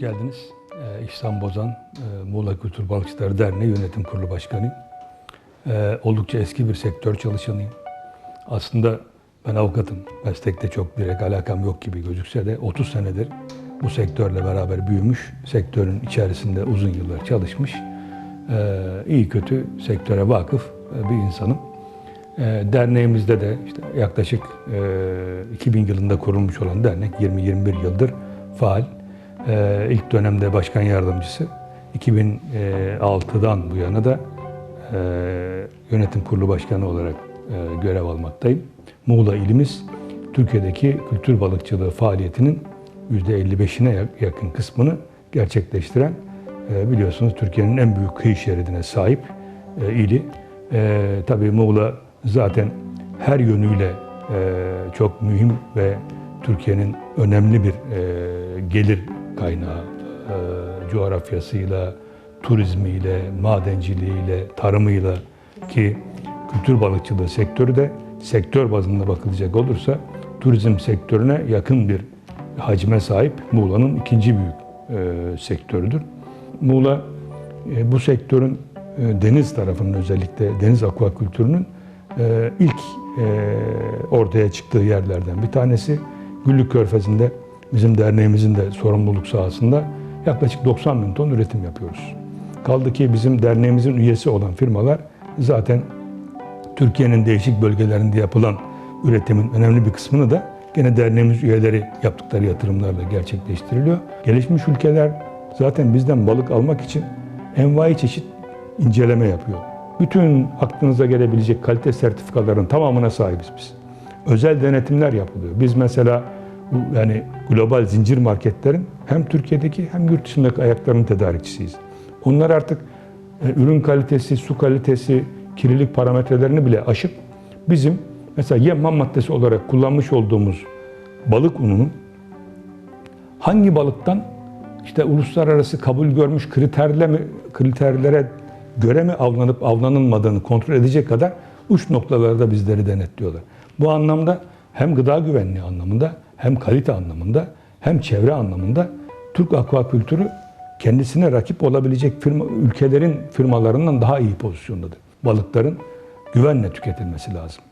geldiniz. Ee, İhsan Bozan, e, Muğla Kültür Balıkçıları Derneği Yönetim Kurulu Başkanıyım. Ee, oldukça eski bir sektör çalışanıyım. Aslında ben avukatım. Meslekte çok direkt alakam yok gibi gözükse de 30 senedir bu sektörle beraber büyümüş, sektörün içerisinde uzun yıllar çalışmış, ee, iyi kötü sektöre vakıf e, bir insanım. Ee, Derneğimizde de işte yaklaşık e, 2000 yılında kurulmuş olan dernek 20-21 yıldır faal. Ee, İlk dönemde başkan yardımcısı, 2006'dan bu yana da e, yönetim kurulu başkanı olarak e, görev almaktayım. Muğla ilimiz Türkiye'deki kültür balıkçılığı faaliyetinin %55'ine yakın kısmını gerçekleştiren e, biliyorsunuz Türkiye'nin en büyük kıyı şeridine sahip e, ili. E, tabii Muğla zaten her yönüyle e, çok mühim ve Türkiye'nin önemli bir e, gelir kaynağı e, coğrafyasıyla, turizmiyle, madenciliğiyle, tarımıyla ki kültür balıkçılığı sektörü de sektör bazında bakılacak olursa turizm sektörüne yakın bir hacme sahip Muğla'nın ikinci büyük e, sektörüdür. Muğla e, bu sektörün e, deniz tarafının özellikle deniz akvakultürünün e, ilk e, ortaya çıktığı yerlerden bir tanesi. Güllük Körfezi'nde bizim derneğimizin de sorumluluk sahasında yaklaşık 90 bin ton üretim yapıyoruz. Kaldı ki bizim derneğimizin üyesi olan firmalar zaten Türkiye'nin değişik bölgelerinde yapılan üretimin önemli bir kısmını da gene derneğimiz üyeleri yaptıkları yatırımlarla gerçekleştiriliyor. Gelişmiş ülkeler zaten bizden balık almak için envai çeşit inceleme yapıyor. Bütün aklınıza gelebilecek kalite sertifikaların tamamına sahibiz biz. Özel denetimler yapılıyor. Biz mesela yani global zincir marketlerin hem Türkiye'deki hem yurt dışındaki ayaklarının tedarikçisiyiz. Onlar artık e, ürün kalitesi, su kalitesi, kirlilik parametrelerini bile aşıp bizim mesela yem ham maddesi olarak kullanmış olduğumuz balık ununun hangi balıktan işte uluslararası kabul görmüş kriterle mi, kriterlere göre mi avlanıp avlanılmadığını kontrol edecek kadar uç noktalarda bizleri denetliyorlar. Bu anlamda hem gıda güvenliği anlamında hem kalite anlamında hem çevre anlamında Türk akvakültürü kendisine rakip olabilecek firma, ülkelerin firmalarından daha iyi pozisyondadır. Balıkların güvenle tüketilmesi lazım.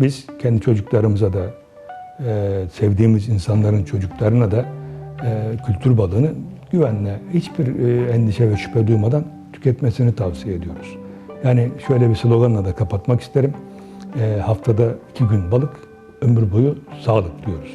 Biz kendi çocuklarımıza da, e, sevdiğimiz insanların çocuklarına da e, kültür balığını güvenle, hiçbir e, endişe ve şüphe duymadan tüketmesini tavsiye ediyoruz. Yani şöyle bir sloganla da kapatmak isterim. E, haftada iki gün balık, ömür boyu sağlık diyoruz.